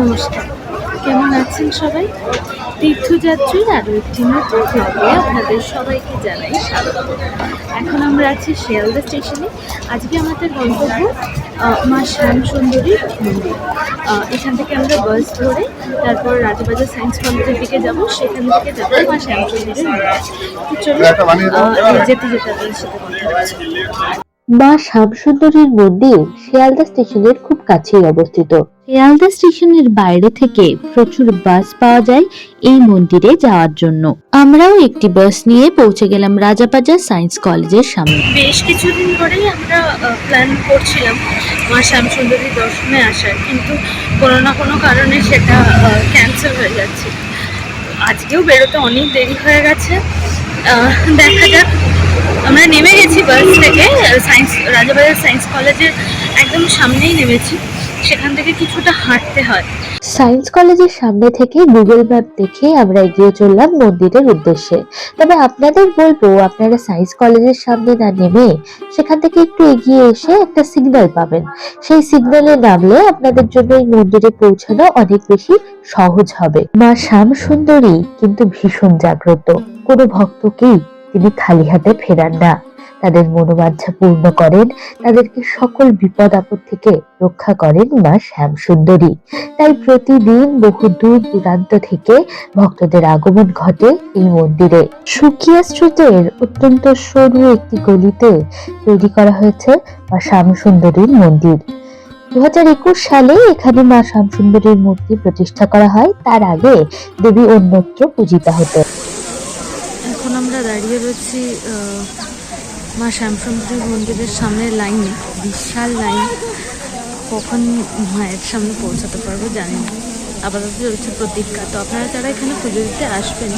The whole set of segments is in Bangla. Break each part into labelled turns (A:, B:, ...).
A: নমস্কার। কেমন আছেন সবাই? তীর্থযাত্রীর আরও একটি নতুন ব্লগে আপনাদের সবাইকে জানাই স্বাগত। এখন আমরা আছি শিয়ালদা স্টেশনে। আজকে আমাদের গন্তব্য মা শ্যাম সুন্দরী মন্দির। এখান থেকে আমরা বাস ধরে তারপর রাজাবাজার সায়েন্স কলেজের দিকে যাব। সেখান থেকে যাব মা শ্যাম সুন্দরীর মন্দির। চলুন যেতে যেতে আপনাদের সাথে কথা হচ্ছে
B: মা শ্যামসুন্দরীর মন্দির শিয়ালদা স্টেশনের খুব কাছেই অবস্থিত। শিয়ালদা স্টেশনের বাইরে থেকে প্রচুর বাস পাওয়া যায় এই মন্দিরে যাওয়ার জন্য। আমরাও একটি বাস নিয়ে পৌঁছে গেলাম রাজাবাজার সায়েন্স কলেজের সামনে।
A: বেশ কিছুদিন ধরেই আমরা প্ল্যান করছিলাম মা শ্যামসুন্দরী দর্শনে আসার, কিন্তু কোনো না কোনো কারণে সেটা ক্যান্সেল হয়ে যাচ্ছে। আজকেও বেরোতে অনেক দেরি হয়ে গেছে। দেখা যাক আমরা নেমে গেছি বাস থেকে সায়েন্স রাজাবাজার সায়েন্স কলেজের একদম সামনেই নেমেছি, সেখান থেকে কিছুটা হাঁটতে হয়।
B: সায়েন্স কলেজের সামনে থেকে গুগল ম্যাপ দেখে আমরা এগিয়ে চললাম মন্দিরের উদ্দেশ্যে। তবে আপনাদের বলব, আপনারা সায়েন্স কলেজের সামনে না নেমে সেখান থেকে একটু এগিয়ে এসে একটা সিগন্যাল পাবেন। সেই সিগন্যালে নামলে আপনাদের জন্য এই মন্দিরে পৌঁছানো অনেক বেশি সহজ হবে। মা শ্যাম সুন্দরী কিন্তু ভীষণ জাগ্রত। কোনো ভক্তকেই তিনি খালি হাতে ফেরান না। তাদের মনোবাঞ্ছা পূর্ণ করেন, তাদেরকে সকল বিপদ আপদ থেকে রক্ষা করেন মা শ্যাম সুন্দরী তাই প্রতিদিন বহু দূর দূরান্ত থেকে ভক্তদের আগমন ঘটে এই মন্দিরে। সুকিয়া স্ট্রিটের অত্যন্ত সরু একটি গলিতে তৈরি করা হয়েছে মা শ্যাম সুন্দরীর মন্দির দু সালে এখানে মা শ্যাম সুন্দরীর মূর্তি প্রতিষ্ঠা করা হয়। তার আগে দেবী অন্যত্র পূজিতা হতো
A: আহ, মা শ্যামসুন্দরী মন্দিরের সামনে লাইনে বিশাল লাইন কখন মায়ের সামনে পৌঁছাতে পারব জানি না। আপাতত চলছে প্রতীক্ষা। তো আপনারা যারা এখানে পুজো দিতে আসবেন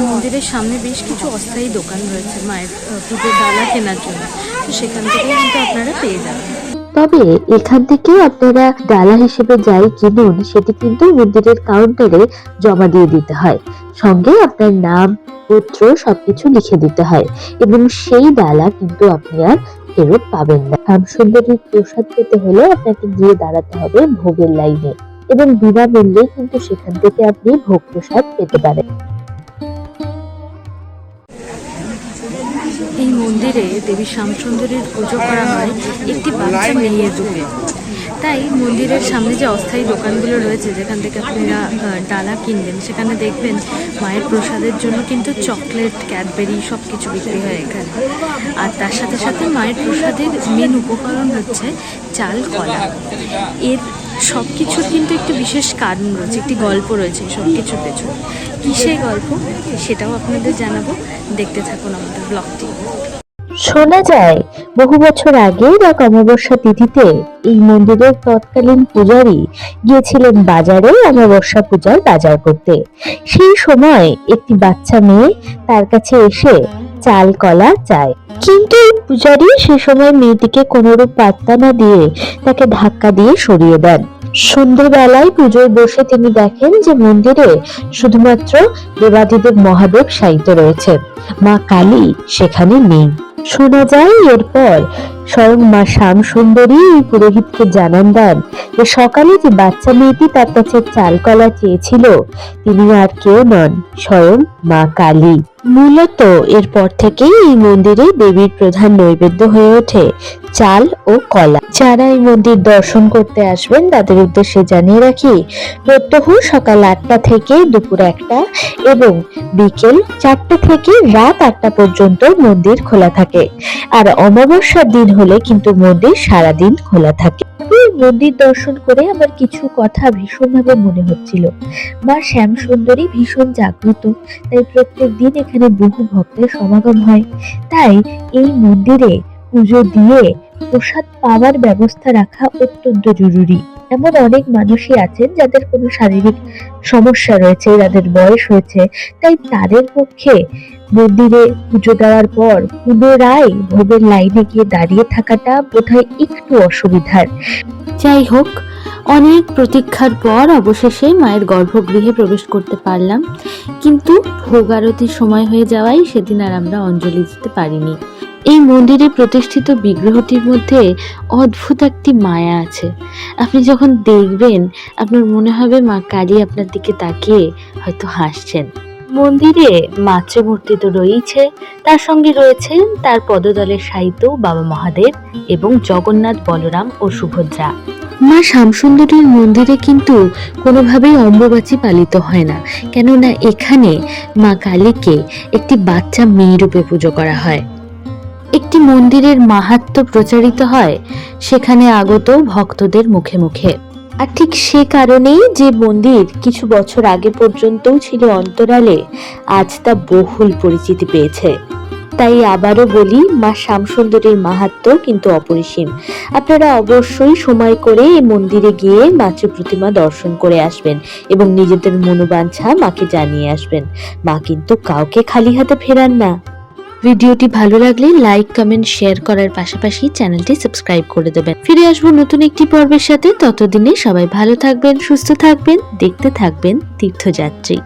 A: মন্দিরের সামনে বেশ কিছু অস্থায়ী দোকান রয়েছে মায়ের পুজোর ডালা কেনার জন্য। তো সেখান থেকেও কিন্তু আপনারা পেয়ে যাবেন।
B: তবে এখান থেকে আপনারা ডালা হিসেবে যাই কিনুন সেটি কিন্তু মন্দিরের কাউন্টারে জমা দিয়ে দিতে হয়। সঙ্গে আপনার নাম গোত্র সবকিছু লিখে দিতে হয় এবং সেই ডালা কিন্তু আপনি আর ফেরত পাবেন না। রামসুন্দরীর প্রসাদ পেতে হলে আপনাকে গিয়ে দাঁড়াতে হবে ভোগের লাইনে এবং বিনামূল্যে কিন্তু সেখান থেকে আপনি ভোগ প্রসাদ পেতে পারেন।
A: এই মন্দিরে দেবী শ্যামসুন্দরীর পুজো করা হয় একটি বাচ্চা মেয়ের রূপে। তাই মন্দিরের সামনে যে অস্থায়ী দোকানগুলো রয়েছে, যেখান থেকে আপনারা ডালা কিনবেন, সেখানে দেখবেন মায়ের প্রসাদের জন্য কিন্তু চকলেট, ক্যাডবেরি সব কিছু বিক্রি হয় এখানে। আর তার সাথে সাথে মায়ের প্রসাদের মেন উপকরণ হচ্ছে চাল, কলা। এর সব কিছুর কিন্তু একটি বিশেষ কারণ রয়েছে, একটি গল্প রয়েছে সব কিছুর পেছনে। কী সেই গল্প? সেটাও আপনাদের জানাব। দেখতে থাকুন আমাদের ব্লগটি।
B: শোনা যায়, বহু বছর আগে এক অমাবস্যা তিথিতে এই মন্দিরের তৎকালীন পূজারী গিয়েছিলেন বাজারে অমাবস্যা পূজার বাজার করতে। সেই সময় একটি বাচ্চা মেয়ে তার কাছে এসে চাল, কলা চায়। কিন্তু পূজারী সে সময় মেয়েটিকে কোনোরূপ পাত্তা না দিয়ে তাকে ধাক্কা দিয়ে সরিয়ে দেন। সন্ধ্যেবেলায় পুজোয় বসে তিনি দেখেন যে মন্দিরে শুধুমাত্র দেবাদিদেব মহাদেব সাহিত্য রয়েছে মা কালী সেখানে নেই। শোনা যায় এরপর স্বয়ং মা শ্যাম সুন্দরী পুরোহিতকে জানান দেন যে সকালে যে বাচ্চা মেয়েটি তার কাছে চাল কলা চেয়েছিল, তিনি আর কেউ নন, স্বয়ং মা কালী। মূলত এরপর থেকেই এই মন্দিরে দেবীর প্রধান নৈবেদ্য হয়ে ওঠে। চাল ও কলা। যারা এই মন্দির দর্শন করতে আসবেন, তাদের উদ্দেশ্যে জানিয়ে রাখি প্রত্যহ সকাল আটটা থেকে দুপুর একটা এবং বিকেল চারটে থেকে রাত আটটা পর্যন্ত মন্দির খোলা থাকে। আর অমাবস্যার দিন হলে কিন্তু মন্দির সারাদিন খোলা থাকে। মন্দির দর্শন করে আমার কিছু কথা ভীষণভাবে মনে হচ্ছিল। মা শ্যাম সুন্দরী ভীষণ জাগ্রত, তাই প্রত্যেক দিন এখানে বহু ভক্তের সমাগম হয়। তাই এই মন্দিরে পুজো দিয়ে প্রসাদ পাওয়ার ব্যবস্থা রাখা অত্যন্ত জরুরি। এমন অনেক মানুষই আছেন যাদের কোনো শারীরিক সমস্যা রয়েছে, যাদের বয়স হয়েছে। তাই তাদের পক্ষে মন্দিরে পুজো দেওয়ার পর পুনরায় ভোগের লাইনে গিয়ে দাঁড়িয়ে থাকাটা বোধহয় একটু অসুবিধার। যাই হোক, অনেক প্রতীক্ষার পর অবশেষে মায়ের গর্ভগৃহে প্রবেশ করতে পারলাম। কিন্তু ভোগ আরতির সময় হয়ে যাওয়ায় সেদিন আর আমরা অঞ্জলি দিতে পারিনি। এই মন্দিরে প্রতিষ্ঠিত বিগ্রহটির মধ্যে অদ্ভুত একটি মায়া আছে। আপনি যখন দেখবেন, আপনার মনে হবে মা কালী আপনার দিকে তাকিয়ে হয়তো হাসছেন। মন্দিরে মাতৃমূর্তি তো রয়েছে তার সঙ্গে রয়েছেন তার পদদলের সাহিত্য বাবা মহাদেব এবং জগন্নাথ, বলরাম ও সুভদ্রা। মা শ্যামসুন্দরীর মন্দিরে কিন্তু কোনোভাবেই অম্বুবাচী পালিত হয় না, কেননা এখানে মা কালীকে একটি বাচ্চা মেয়ে রূপে পুজো করা হয়। একটি মন্দিরের মাহাত্ম্য প্রচারিত হয়, সেখানে আগত ভক্তদের মুখে মুখে। আর ঠিক সে কারণেই যে মন্দির কিছু বছর আগে পর্যন্তও ছিল অন্তরালে, আজ তা বহুল পরিচিতি পেয়েছে। তাই আবারও বলি, মা শ্যামসুন্দরীর মাহাত্ম্য কিন্তু অপরিসীম। আপনারা অবশ্যই সময় করে এই মন্দিরে গিয়ে মাতৃ প্রতিমা দর্শন করে আসবেন এবং নিজেদের মনোবাঞ্ছা মাকে জানিয়ে আসবেন। মা কিন্তু কাউকে খালি হাতে ফেরান না। ভিডিওটি ভালো লাগলে লাইক, কমেন্ট, শেয়ার করার পাশাপাশি চ্যানেলটি সাবস্ক্রাইব করে দেবেন। ফিরে আসব নতুন একটি পর্বের সাথে। ততদিনে সবাই ভালো থাকবেন, সুস্থ থাকবেন, দেখতে থাকবেন তীর্থযাত্রী।